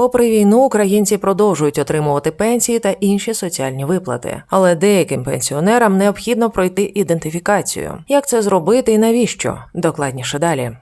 Попри війну, українці продовжують отримувати пенсії та інші соціальні виплати, але деяким пенсіонерам необхідно пройти ідентифікацію. Як це зробити і навіщо? Докладніше далі.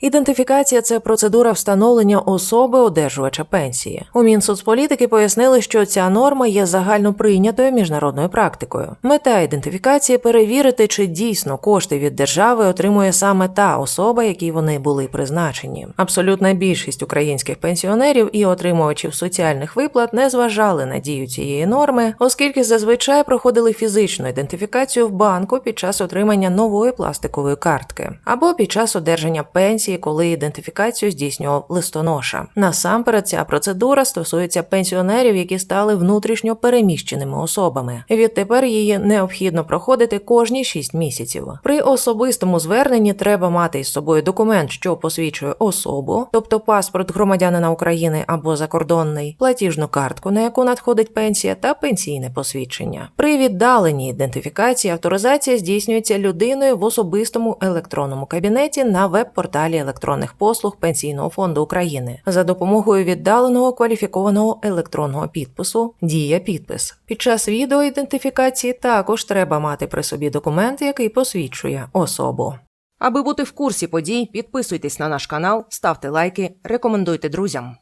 Ідентифікація це процедура встановлення особи одержувача пенсії. У Мінсоцполітики пояснили, що ця норма є загально прийнятою міжнародною практикою. Мета ідентифікації перевірити, чи дійсно кошти від держави отримує саме та особа, якій вони були призначені. Абсолютна більшість українських пенсіонерів і отримувачів соціальних виплат не зважали на дію цієї норми, оскільки зазвичай проходили фізичну ідентифікацію в банку під час отримання нової пластикової картки або під час одержання пенсії, коли ідентифікацію здійснював листоноша. Насамперед, ця процедура стосується пенсіонерів, які стали внутрішньо переміщеними особами. Відтепер її необхідно проходити кожні 6 місяців. При особистому зверненні треба мати із собою документ, що посвідчує особу, тобто паспорт громадянина України або закордонний, платіжну картку, на яку надходить пенсія, та пенсійне посвідчення. При віддаленій ідентифікації авторизація здійснюється людиною в особистому електронному кабінеті на веб-порталі електронних послуг Пенсійного фонду України за допомогою віддаленого кваліфікованого електронного підпису Дія підпис. Під час відеоідентифікації також треба мати при собі документ, який посвідчує особу. Аби бути в курсі подій, підписуйтесь на наш канал, ставте лайки, рекомендуйте друзям.